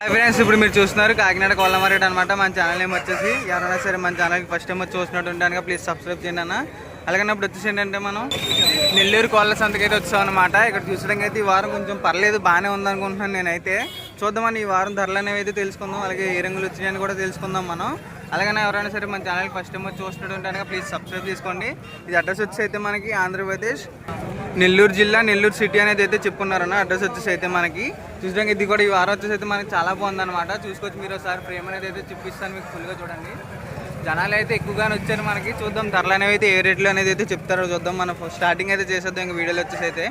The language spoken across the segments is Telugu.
హాయ్ ఫ్రెండ్స్ ఇప్పుడు మీరు చూస్తున్నారు కాకినాడ కొల్లమారేట్ అనమాట మన ఛానల్ నేమ్ వచ్చేసి ఎవరైనా సరే మన ఛానల్కి ఫస్ట్ టైం వచ్చి చూసినట్టు ఉంటాను ప్లీజ్ సబ్స్క్రైబ్ చేయండి అన్న. అలాగే ఇప్పుడు వచ్చేసి ఏంటంటే మనం నెల్లూరు కోళ్ళ సంతకైతే వచ్చాం అనమాట ఇక్కడ చూసడానికి అయితే ఈ వారం కొంచెం పర్లేదు బాగానే ఉందనుకుంటున్నాను నేనైతే. చూద్దామని ఈ వారం ధరలు అనేవి అయితే తెలుసుకుందాం అలాగే ఏ రంగులు వచ్చినాయని కూడా తెలుసుకుందాం మనం. అలాగనే ఎవరైనా సరే మన ఛానల్కి ఫస్ట్ టైం వచ్చి చూసినట్టు ఉంటాను ప్లీజ్ సబ్స్క్రైబ్ చేసుకోండి. ఇది అడ్రస్ వచ్చి అయితే మనకి ఆంధ్రప్రదేశ్ నెల్లూరు జిల్లా నెల్లూరు సిటీ అనేది అయితే చెప్పుకున్నారన్న. అడ్రస్ వచ్చేసి అయితే మనకి చూసడానికి ఇది కూడా ఈ వారం వచ్చేసి అయితే మనకి చాలా బాగుందన్నమాట. చూసుకోవచ్చు మీరు ఒకసారి ఫ్రేమ్ అనేది అయితే చూపిస్తాను మీకు ఫుల్గా చూడండి. జనాలు అయితే ఎక్కువగానే వచ్చారు మనకి. చూద్దాం ధరలు అనేవి అయితే ఏ రేట్లు అనేది అయితే చెప్తారో చూద్దాం. మనం స్టార్టింగ్ అయితే చేసేద్దాం ఇంకా వీడియోలు వచ్చేసి అయితే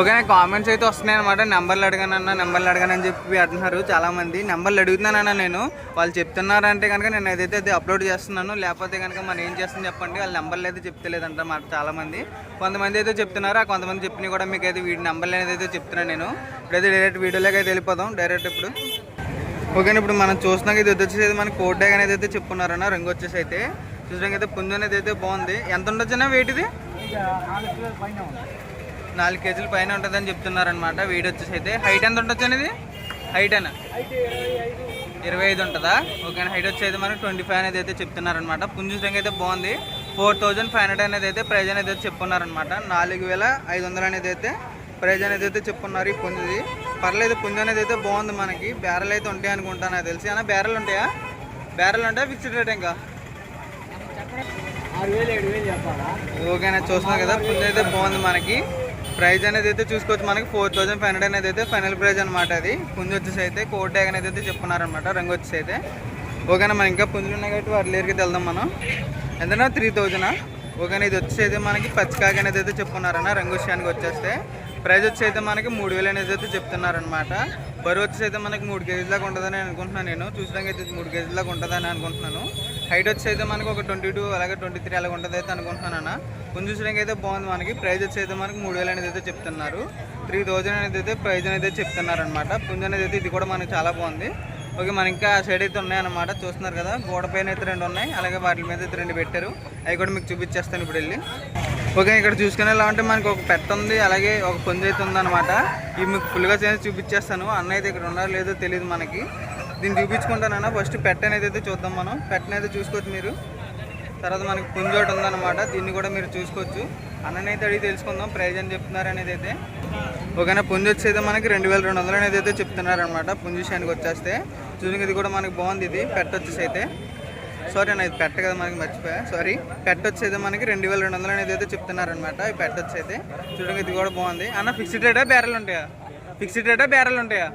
ఓకే కామెంట్స్ అయితే వస్తున్నాయి అనమాట నెంబర్లు అడగానన్న నెంబర్లు అడగానని చెప్పి అంటున్నారు చాలా మంది నెంబర్లు అడుగుతున్నానన్న నేను. వాళ్ళు చెప్తున్నారంటే కనుక నేను ఏదైతే అది అప్లోడ్ చేస్తున్నాను లేకపోతే కనుక మనం ఏం చేస్తాం చెప్పండి. వాళ్ళ నెంబర్లు అయితే చెప్తలేదంట మాట చాలామంది. కొంతమంది అయితే చెప్తున్నారు. ఆ కొంతమంది చెప్పినవి కూడా మీకు అయితే వీడి నెంబర్లు అనేది అయితే చెప్తున్నాను నేను. ఇప్పుడైతే డైరెక్ట్ వీడియోలోకి అయితే వెళ్ళిపోదాం. డైరెక్ట్ ఇప్పుడు. ఓకే ఇప్పుడు మనం చూసినాక ఇది వచ్చేసి మన కోట్ డ్యాగ్ అనేది అయితే చెప్పుకున్నారన్న రంగు వచ్చేసి అయితే. చూసడానికి అయితే పుంజు అనేది అయితే బాగుంది. ఎంత ఉండొచ్చునా వెయిట్ ఇది? నాలుగు కేజీల పైన ఉంటుందని చెప్తున్నారనమాట వెయిట్ వచ్చేసి అయితే హైట్ ఎంత ఉండొచ్చు అనేది హైట్ అన్న? ఇరవై ఐదు. ఉంటుందా? ఓకే హైట్ వచ్చేది మనకి ట్వంటీ ఫైవ్ అనేది అయితే చెప్తున్నారనమాట పుంజు చూసడానికి అయితే బాగుంది. ఫోర్ థౌజండ్ ఫైవ్ హండ్రెడ్ అనేది అయితే ప్రైజ్ అనేది అయితే చెప్పున్నారనమాట నాలుగు వేల ఐదు వందలు అనేది అయితే ప్రైజ్ అనేది అయితే చెప్పున్నారు ఈ పుంజుది. పర్లేదు పుంజు అనేది అయితే బాగుంది మనకి. బ్యారెల్ అయితే ఉంటాయి అనుకుంటాను నాకు తెలిసి. అన్న బ్యారెల్ ఉంటాయా? బ్యారెల్ ఉంటాయా ఫిక్స్డ్ రేట్ ఇంకా? ఓకేనా చూస్తున్నాం కదా. పుంజు అయితే బాగుంది మనకి. ప్రైజ్ అనేది అయితే చూసుకోవచ్చు మనకి. ఫోర్ థౌసండ్ ఫైవ్ హండ్రెడ్ అనేది అయితే ఫైనల్ ప్రైజ్ అనమాట అది. పుంజు వచ్చేసి అయితే కోట్ ట్యాగ్ అనేది అయితే చెప్పున్నారనమాట రంగు వచ్చేసి అయితే. ఓకేనా మనం ఇంకా పుంజులు ఉన్నాయి కాబట్టి వాటి లేరికి వెళ్దాం మనం. ఎంతనా? త్రీ థౌజండా? ఓకేనా ఇది వచ్చేసి అయితే మనకి పచ్చికాకి అనేది అయితే చెప్పున్నారన్న. రంగు విషయానికి వచ్చేస్తే. ప్రైజ్ వచ్చి అయితే మనకి మూడు వేలు అనేది అయితే చెప్తున్నారనమాట బరువు వచ్చి అయితే మనకి మూడు కేజీ దాకా ఉంటుందని అనుకుంటున్నాను నేను. చూసడానికి అయితే మూడు కేజీ దాకా ఉంటుందని అనుకుంటున్నాను. హైట్ వచ్చి అయితే మనకి ఒక ట్వంటీ టూ అలాగే ట్వంటీ త్రీ అలాగ ఉంటుంది అయితే అనుకుంటున్నాను అన్న. కొంచెం చూసడానికి అయితే బాగుంది మనకి. ప్రైజ్ వచ్చి అయితే మనకి మూడు వేలు అనేది అయితే చెప్తున్నారు. త్రీ థౌజండ్ అనేది అయితే ప్రైజ్ అనేది చెప్తున్నారనమాట చెప్తున్నారు అనమాట పుంజు అనేది అయితే ఇది కూడా మనకి చాలా బాగుంది. ఓకే మన ఇంకా సైడ్ అయితే ఉన్నాయన్నమాట. చూస్తున్నారు కదా గోడ పైన అయితే రెండు ఉన్నాయి. అలాగే వాటి మీద అయితే రెండు పెట్టారు. అవి కూడా మీకు చూపించేస్తాను ఇప్పుడు వెళ్ళి. ఓకే ఇక్కడ చూసుకునే అంటే మనకి ఒక పెట్ట ఉంది అలాగే ఒక పుంజు అయితే ఉందన్నమాట. ఇవి మీకు ఫుల్గా చేసి చూపించేస్తాను. అన్న అయితే ఇక్కడ ఉన్నారో లేదో తెలియదు మనకి. దీన్ని చూపించుకుంటానన్నా. ఫస్ట్ పెట్ట అనేది అయితే చూద్దాం మనం. పెట్టనైతే చూసుకోవచ్చు మీరు. తర్వాత మనకి పుంజు ఒకటి ఉందన్నమాట. దీన్ని కూడా మీరు చూసుకోవచ్చు. అన్ననైతే అడిగి తెలుసుకుందాం. ప్రైజ్ అని చెప్తున్నారు అనేది అయితే. ఓకేనా పుంజు వచ్చేది మనకి రెండు వేల రెండు వందలు అనేది అయితే చెప్తున్నారనమాట పుంజు విషయానికి వచ్చేస్తే. చూడండి ఇది కూడా మనకి బాగుంది ఇది. పెట్ట వచ్చేసి అయితే. సారీ అన్న ఇది పెట్ట కదా మనకి మర్చిపోయా. సారీ పెట్ట వచ్చేది మనకి రెండు వేల రెండు వందలు అనేది అయితే చెప్తున్నారు అనమాట ఈ పెట్ట వచ్చేది. చూడండి ఇది కూడా బాగుంది. అన్న ఫిక్స్డ్ రేటా బేరలు ఉంటాయా? ఫిక్స్డ్ రేటా బేరలు ఉంటాయా?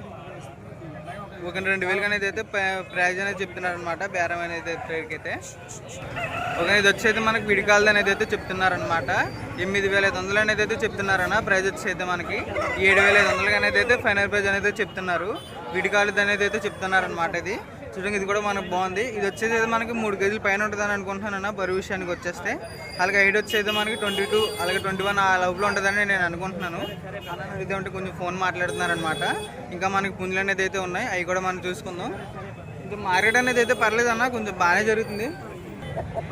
ఒక రెండు వేలు అనేది అయితే ప్రైజ్ అనేది చెప్తున్నారు అనమాట బేరం అనేది అయితే ఒక ఇది వచ్చేది మనకి విడికాలది అనేది అయితే చెప్తున్నారనమాట ఎనిమిది వేల ఐదు వందలు అనేది అయితే చెప్తున్నారన్న ప్రైజ్ వచ్చేది మనకి. ఏడు వేల ఐదు వందలు అనేది అయితే ఫైనల్ ప్రైజ్ అనేది చెప్తున్నారు. విడికాలది అనేది అయితే చెప్తున్నారనమాట ఇది. చూడండి ఇది కూడా మనకు బాగుంది. ఇది వచ్చేది అయితే మనకి మూడు కేజీలు పైన ఉంటుందని అనుకుంటున్నాను బరువు విషయానికి వచ్చేస్తే. అలాగే హైట్ వచ్చేది మనకి ట్వంటీ టూ అలాగే ట్వంటీ వన్ ఆ లోపల ఉంటుందని నేను అనుకుంటున్నాను. ఇది ఉంటే కొంచెం ఫోన్ మాట్లాడుతున్నారనమాట ఇంకా మనకి పుంజులు అనేది అయితే ఉన్నాయి అవి కూడా మనం చూసుకుందాం. ఇంకా మార్కెట్ అనేది అయితే పర్లేదు అన్న కొంచెం బాగానే జరుగుతుంది.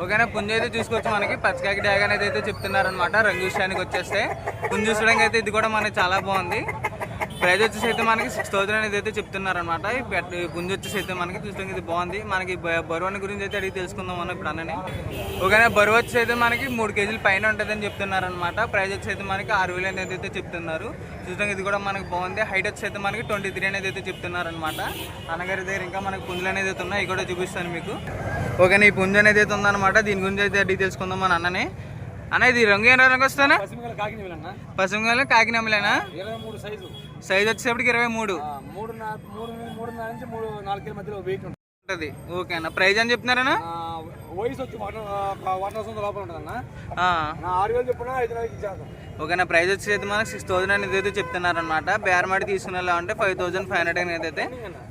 ఓకేనా పుంజు అయితే చూసుకోవచ్చు మనకి. పచ్చకాకి డ్యాగ్ అనేది అయితే చెప్తున్నారనమాట రంగు విషయానికి వచ్చేస్తే. పుంజు చూసడానికి అయితే ఇది కూడా మనకి చాలా బాగుంది. ప్రైజ్ వచ్చేసి అయితే మనకి సిక్స్ థౌసండ్ అనేది అయితే చెప్తున్నారనమాట పుంజు వచ్చేసి అయితే మనకి చూసడానికి ఇది బాగుంది. మనకి బరువు అని గురించి అయితే అడిగి తెలుసుకుందాం మనం ఇప్పుడు అన్నని. ఓకేనా బరువు వచ్చేసి అయితే మనకి మూడు కేజీల పైన ఉంటుందని చెప్తున్నారనమాట ప్రైజ్ వచ్చేసి అయితే మనకి ఆరు వేలు అనేది అయితే చెప్తున్నారు. చూసడానికి ఇది కూడా మనకి బాగుంది. హైట్ వచ్చేసి అయితే మనకి ట్వంటీ త్రీ అనేది అయితే చెప్తున్నారనమాట అన్నగారి దగ్గర ఇంకా మనకి పుంజులు అనేది అయితే ఉన్నాయి. కూడా చూపిస్తాను మీకు. ఓకేనా ఈ పుంజు అనేది అయితే ఉందన్నమాట దీని గురించి అయితే అడిగి తెలుసుకుందాం మన అన్నని. అన్న ఇది రంగు ఏ రంగు వస్తానా పసిమిగల కాకిని వెళ్ళన్నా పసుపు కాకినమ్మలేనా ఇరవై మూడు సైజు. సైజ్ వచ్చేటప్పటికి ఇరవై మూడు. మూడు మూడు మూడున్నర నుంచి మూడు నాలుగు కిలో మధ్యలో వెయిట్ ఉంటుంది. ఓకే అన్న. ప్రైజ్ అని చెప్తున్నారనా? ఆ, వయసు వచ్చి లోపల ఉంటుందన్న ఆరు వేలు చెప్పున ఐదు నెలలకి ఇచ్చేస్తాం. ఓకేనా ప్రైజ్ వచ్చి అయితే మనకి సిక్స్ థౌసండ్ అనేది అయితే చెప్తున్నారనమాట బేరమాడి తీసుకునేలా అంటే ఫైవ్ థౌసండ్ ఫైవ్ హండ్రెడ్ అనేది అయితే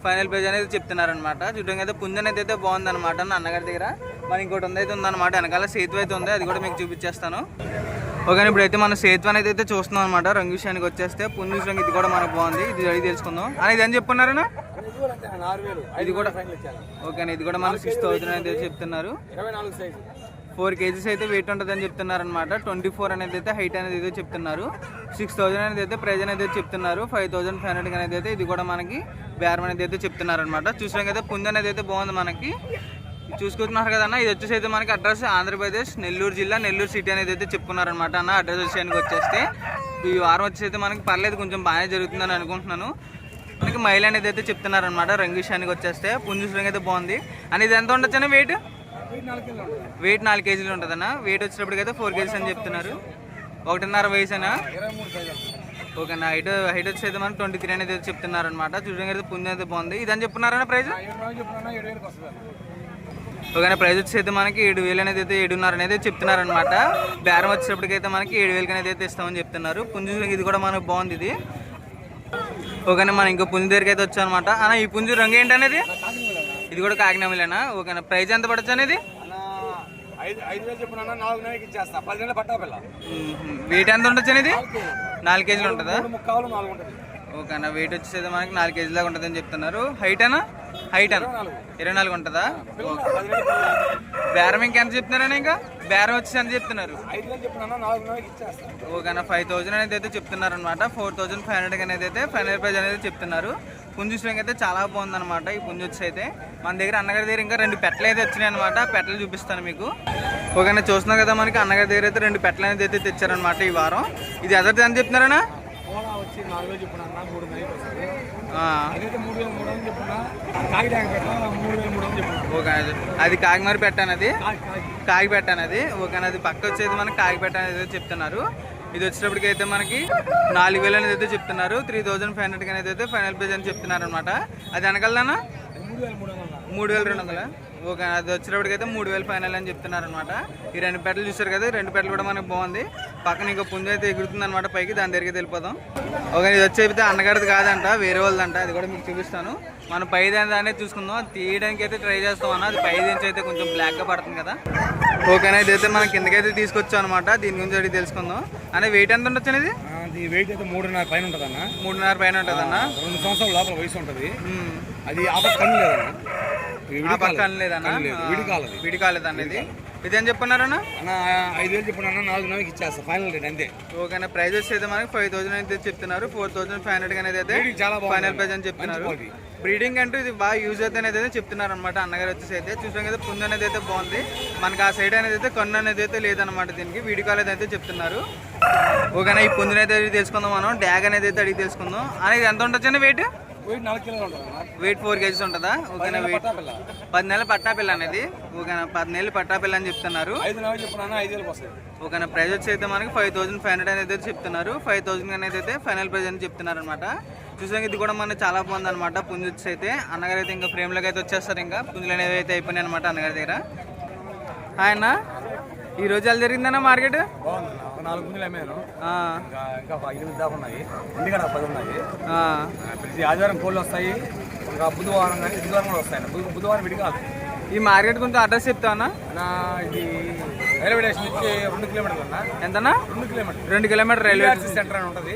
ఫైనల్ ప్రైజ్ అనేది చెప్తున్నారనమాట చూడండి అయితే పుంజు అనేది అయితే బాగుందన్నమాట నా అన్నగారి దగ్గర. మరి ఇంకోటి ఉంది అయితే ఉందన్నమాట. వెనకాల సేతు అయితే ఉంది. అది కూడా మీకు చూపించేస్తాను. ఓకే ఇప్పుడైతే మన సేతు అనేది అయితే చూస్తున్నాం అనమాట రంగు విషయానికి వచ్చేస్తే పుంజు విషయానికి ఇది కూడా మనకు బాగుంది. ఇది అడిగి తెలుసుకుందాం. అని ఇది అని చెప్పున్నారనా ఇది కూడా వేలు ఇది కూడా ఫైనల్ ఇచ్చాను ఓకేనా ఇది కూడా మనకు సిక్స్ థౌసండ్ అయితే చెప్తున్నారు ఫోర్ కేజీస్ అయితే వెయిట్ ఉంటుందని చెప్తున్నారు అనమాట ట్వంటీ ఫోర్ అనేది అయితే హైట్ అనేది అయితే చెప్తున్నారు. సిక్స్ థౌసండ్ అనేది అయితే ప్రైజ్ అనేది అయితే చెప్తున్నారు. ఫైవ్ థౌసండ్ ఫైవ్ హండ్రెడ్ అనేది అయితే ఇది కూడా మనకి బేరం అనేది అయితే చెప్తున్నారు అనమాట చూసాకైతే పుంజు అనేది అయితే బాగుంది మనకి. చూసుకుంటున్నారు కదన్న. ఇది వచ్చేసి అయితే మనకి అడ్రస్ ఆంధ్రప్రదేశ్ నెల్లూరు జిల్లా నెల్లూరు సిటీ అనేది అయితే చెప్పుకున్నారనమాట అన్న అడ్రస్ విషయానికి వచ్చేస్తే. ఈ వారం వచ్చేసి అయితే మనకి పర్లేదు కొంచెం బాగానే జరుగుతుందని అనుకుంటున్నాను. మనకి మైల్ అనేది అయితే చెప్తున్నారనమాట రంగు విషయానికి వచ్చేస్తే. పుంజు రంగు అయితే బాగుంది. అని ఇది ఎంత ఉండొచ్చు వెయిట్ వెయిట్ నాలుగు కేజీలు ఉంటుంది అన్న కేజీలు ఉంటుందన్న వెయిట్ వచ్చినప్పటికైతే ఫోర్ కేజీస్ అని చెప్తున్నారు. ఒకటిన్నర వయసేనా ఓకే అన్న హైట్ హైట్ వచ్చి అయితే మనకి ట్వంటీ త్రీ అనేది అయితే చెప్తున్నారనమాట చూడడానికి అయితే పుంజు అయితే బాగుంది. ఇదని చెప్తున్నారన్న ప్రైస్ ఏడు రోజులు చెప్పుకున్నా ఏడు వేలకు వస్తుంది ఓకే ప్రైస్ వచ్చి అయితే మనకి ఏడు వేలు అనేది అయితే ఏడున్నర అనేది చెప్తున్నారనమాట బేరం వచ్చేటప్పటికైతే మనకి ఏడు వేలకి అనేది అయితే ఇస్తామని చెప్తున్నారు. పుంజు ఇది కూడా మనకు బాగుంది ఇది. ఓకేనా మనం ఇంకో పుంజు దగ్గరికి అయితే వచ్చాం అనమాట అన్న ఈ పుంజు రంగు ఏంటి అనేది? ఇది కూడా కాకినామలేనా ఓకేనా ప్రైస్ ఎంత పడచ్చు అనేది? వెయిట్ ఎంత ఉండొచ్చు అనేది? నాలుగు కేజీలు. ఉంటుందా? మూడు ముక్కాలు నాలుగు ఉంటుంది. ఓకే అన్న వెయిట్ వచ్చేది మనకి నాలుగు కేజీల దాకా ఉంటుందని చెప్తున్నారు. హైట్ అన్న? హైట్ అన్న ఇరవై నాలుగు ఉంటుందా? బేరం ఇంకా ఎంత బేరం ఇంకెంత చెప్తున్నారని ఇంకా? బేరం వచ్చేసి ఎంత చెప్తున్నారు? ఓకేనా ఫైవ్ థౌసండ్ అనేది అయితే చెప్తున్నారు అనమాట ఫోర్ థౌసండ్ ఫైవ్ హండ్రెడ్ అనేది అయితే ఫైనల్ ప్రైజ్ అనేది చెప్తున్నారు. పుంజు స్వింగ్ అయితే చాలా బాగుందన్నమాట ఈ పుంజు వచ్చి అయితే. మన దగ్గర అన్నగారి దగ్గర ఇంకా రెండు పెట్టలు అయితే వచ్చినాయి అనమాట పెట్టలు చూపిస్తాను మీకు. ఓకేనా చూస్తున్నారు కదా మనకి అన్నగారి దగ్గర అయితే రెండు పెట్టలు అనేది అయితే తెచ్చారనమాట ఈ వారం. ఇది ఎదరిది ఎంత చెప్తున్నారనా? కోలా వచ్చి నాలుగు వేలు చెప్పుకున్నా మూడు నెలలకి వస్తుంది ఆ, అదైతే మూడు వేల మూడు వందలు చెప్పుకున్నా కాకి ట్యాంక్ పెట్టా మూడు వేల మూడు వందలు చెప్పుకున్నా ఓకే అది కాకిమారి పెట్టాను అది? కాగి పెట్టాను అది. ఓకే అది పక్క వచ్చేది మనకి కాగి పెట్టాను అయితే చెప్తున్నారు. ఇది వచ్చేటప్పటికి అయితే మనకి నాలుగు వేలు అనేది అయితే చెప్తున్నారు. త్రీ థౌజండ్ ఫైవ్ హండ్రెడ్ అనేది అయితే ఫైనల్ పేజ్ అని చెప్తున్నారు అనమాట అది వెనకాలనా? మూడు వేల రెండు వందల? ఓకే అది వచ్చేటప్పటికి అయితే మూడు వేలు ఫైనల్ అని చెప్తున్నారు అనమాట ఈ రెండు పెట్టలు చూసారు కదా రెండు పెట్టలు కూడా మనకు బాగుంది. పక్కన ఇంకో పుంజు అయితే ఎగురుతుంది అనమాట పైకి దాని దగ్గరికి వెళ్ళిపోదాం. ఓకే ఇది వచ్చేపితే అన్నగారిది కాదంట వేరే వాళ్ళదంట అది కూడా మీకు చూపిస్తాను. మనం పై దాని దాన్ని చూసుకుందాం. అది తీయడానికి అయితే ట్రై చేస్తాం అన్న అది పై నుంచి అయితే కొంచెం బ్లాక్గా పడుతుంది కదా. ఓకేనా ఇదైతే మనం కిందకైతే తీసుకొచ్చాం అనమాట దీని గురించి అడిగి తెలుసుకుందాం. అనే వెయిట్ ఎంత ఉండొచ్చు అనేది? అది వెయిట్ అయితే మూడున్నర పైన ఉంటుంది అన్న మూడున్నర పైన ఉంటుందన్న. రెండు సంవత్సరాల లోపల వయసు ఉంటుంది. అది ఆపద కన్ను లేదన్న. ఆ పక్క కాలేదన్న ఇది ఇదేం చెప్పన్నారన్నా? అన్న ఐదు వేలు చెప్పిన నాలుగు నెలలకి ఇచ్చేస్తా ఫైనల్ రేట్ అంతే. ఓకేనా ప్రైజ్ అయితే మనకి ఫైవ్ థౌసండ్ అయితే చెప్తున్నారు ఫోర్ థౌసండ్ ఫైవ్ హండ్రెడ్ అనేది అయితే చాలా. ఫైనల్ ప్రైజ్ అని చెప్తున్నారు. బ్రీడింగ్ అంటూ ఇది బాగా యూజ్ అవుతుంది అనేది అయితే చెప్తున్నారు అనమాట అన్నగారు వచ్చేసి అయితే. చూసాం కదా పుంజు అనేది అయితే బాగుంది. మనకి ఆ సైడ్ అనేది అయితే కన్ను అనేది అయితే లేదనమాట దీనికి. వీడియో కాల్ అయితే చెప్తున్నారు. ఓకేనా ఈ పుంజుని అయితే అడిగి తెలుసుకుందాం మనం. డ్యాగ్ అనేది అయితే అడిగి తెలుసుకుందాం. అనేది ఎంత ఉండొచ్చు వెయిట్ వెయిట్ ఫోర్ కేజీస్ ఉంటుందా? ఓకేనా వెయిట్ పది నెలల పట్టాపిల్ల అనేది. ఓకేనా పది నెలలు పట్టాపిల్ల అని చెప్తున్నారు. ఓకేనా ప్రైస్ వచ్చి అయితే మనకి ఫైవ్ థౌసండ్ ఫైవ్ హండ్రెడ్ అనేది అయితే చెప్తున్నారు. ఫైవ్ థౌసండ్ అనేది అయితే ఫైనల్ ప్రైస్ అని చెప్తున్నారు అనమాట చూసాక ఇది కూడా మనకి చాలా బాగుంది అనమాట పుంజు వచ్చి అయితే. అన్నగారు అయితే ఇంకా ఫ్రేమ్లోకి అయితే వచ్చేస్తారు ఇంకా. పుంజులు అనేవి అయితే అయిపోయినాయి అనమాట అన్నగారి దగ్గర. అన్న. ఈ రోజు ఎలా జరిగిందన్న మార్కెట్? నాలుగు అమ్మాను ఇంకా ఎనిమిది దాకా ఉన్నాయి. పది ప్రతి ఆదివారం కోళ్ళు వస్తాయి. ఇంకా బుధవారం కానీ బుధవారం కూడా వస్తాయి బుధవారం విడిగాలి ఈ మార్కెట్ గురించి అడ్రస్ చెప్తావన్నా నా ఇది రైల్వే స్టేషన్ నుంచి రెండు కిలోమీటర్లు అన్న. ఎంతనా రెండు కిలోమీటర్లు. రెండు కిలోమీటర్ రైల్వే సెంటర్ అని ఉంటుంది.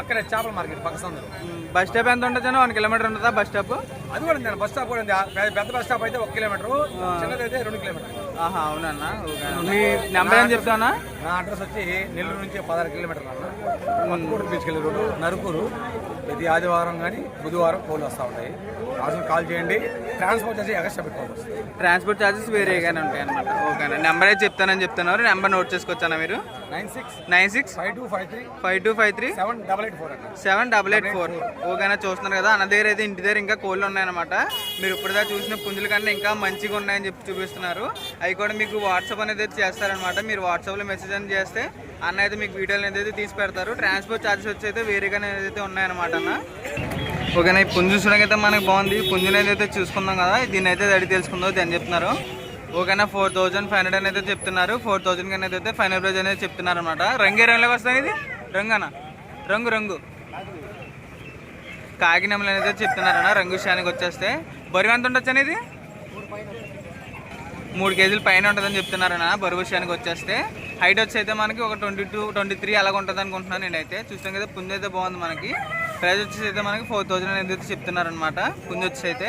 అక్కడ చేపల మార్కెట్ పక్క సందులో. బస్ స్టాప్ ఎంత ఉంటుంది వన్ కిలోమీటర్ ఉంటుందా బస్ స్టాప్? అది కూడా ఉంది. బస్ స్టాప్ కూడా ఉంది. పెద్ద- బస్ స్టాప్ అయితే ఒక కిలోమీటర్ చిన్నది అయితే రెండు కిలోమీటర్లు. ఆహా అవునన్నా మీ నెంబర్ ఏం చెప్తావన్నా నా అడ్రస్ వచ్చి నెల్లూరు నుంచి పదహారు కిలోమీటర్లు అన్న. బీచ్కి వెళ్ళే రోడ్డు నరుకూరు. ప్రతి ఆదివారం కానీ బుధవారం కోళ్ళు వస్తూ ఉంటాయి. రాజు కాల్ చేయండి. ట్రాన్స్పోర్ట్ ఎగస్ట్రా పెట్టుకోవాలి వస్తుంది ట్రాన్స్పోర్ట్ ఛార్జెస్ వేరేగానే ఉంటాయి అనమాట ఓకేనా? నెంబర్ అయితే చెప్తానని చెప్తున్నారు. నెంబర్ నోట్ చేసుకొచ్చానా మీరు? Nine six nine six five two five three five two five three seven double eight four seven double eight four. ఓకేనా? చూస్తున్నారు కదా అన్న దగ్గర అయితే ఇంటి దగ్గర ఇంకా కోళ్ళు ఉన్నాయన్నమాట. మీరు ఇప్పటిదా చూసిన పుంజుల కన్నా ఇంకా మంచిగా ఉన్నాయని చెప్పి చూపిస్తున్నారు. అవి కూడా మీకు వాట్సాప్ అనేది చేస్తారనమాట మీరు వాట్సాప్లో మెసేజ్ అని చేస్తే అన్న అయితే మీకు వీడియోలు అనేది అయితే తీసి పెడతారు ట్రాన్స్పోర్ట్ ఛార్జెస్ వచ్చి అయితే వేరేగానే అయితే ఉన్నాయన్నమాట అన్న. ఓకేనా ఈ పుంజు చూడకైతే మనకు బాగుంది. పుంజుని ఏదైతే చూసుకుందాం కదా. దీన్ని అయితే అడిగి తెలుసుకుందాం అని చెప్తున్నారు. ఓకేనా ఫోర్ థౌజండ్ ఫైవ్ హండ్రెడ్ అనేది చెప్తున్నారు. ఫోర్ థౌజండ్ అనేది అయితే ఫైనల్ ప్రైజ్ అనేది చెప్తున్నారు అనమాట రంగే రంగులోకి వస్తాయి ఇది? రంగనా? రంగు రంగు. కాకినమ్మలు అనేది చెప్తున్నారన్న రంగు విషయానికి వచ్చేస్తే. బరువు ఎంత ఉండొచ్చు అనేది మూడు కేజీల పైన ఉంటుందని చెప్తున్నారన్న బరువు విషయానికి వచ్చేస్తే. హైట్ వచ్చి అయితే మనకి ఒక ట్వంటీ టూ ట్వంటీ త్రీ అలాగ ఉంటుంది అనుకుంటున్నాను నేనైతే. చూసాం కదా పుంజ్ అయితే బాగుంది మనకి. ప్రైస్ వచ్చేసి అయితే మనకి ఫోర్ థౌజండ్ అనేది అయితే చెప్తున్నారనమాట పుంజ్ వచ్చి అయితే.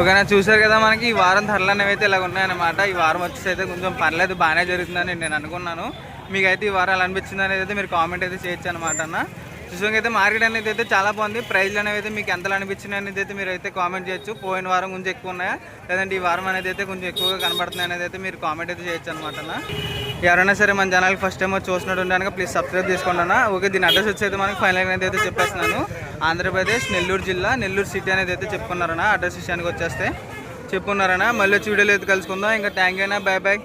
ఓకేనా చూసారు కదా మనకి ఈ వారం ధరలు అనేవి అయితే ఇలా ఉన్నాయన్నమాట. ఈ వారం వచ్చేసి అయితే కొంచెం పర్లేదు బాగానే జరుగుతుందని నేను అనుకున్నాను. మీకైతే ఈ వారం ఎలా అనిపించింది అనేది అయితే మీరు కామెంట్ అయితే చేయొచ్చు అనమాట అన్న. చూసాక అయితే మార్కెట్ అనేది అయితే చాలా బాగుంది. ప్రైజ్లు అనేవి అయితే మీకు ఎంతలో అనిపించినాయి అనేది అయితే మీరు అయితే కామెంట్ చేయొచ్చు. పోయిన వారం కొంచెం ఎక్కువ ఉన్నాయా? లేదంటే ఈ వారం అనేది అయితే కొంచెం ఎక్కువగా కనబడుతున్నాయి అనేది అయితే మీరు కామెంట్ అయితే చేయొచ్చు అనమాట అన్న. ఎవరైనా సరే మన ఛానల్కి ఫస్ట్ టైం చూసినట్టు ఉంటే ప్లీజ్ సబ్స్క్రైబ్ చేసుకోండి అన్న. ఓకే దీని అడ్రస్ వచ్చేది మనకి ఫైనల్ అయితే చెప్పేస్తున్నాను. ఆంధ్రప్రదేశ్ నెల్లూరు జిల్లా నెల్లూరు సిటీ అనేది అయితే చెప్పుకున్నారన్న. అడ్రస్ విషయానికి వచ్చేస్తే చెప్పున్నారన్న మళ్ళీ వచ్చి వీడియోలో అయితే కలుసుకుందాం. ఇంకా థ్యాంక్ యూ అయినా బాయ్ బాయ్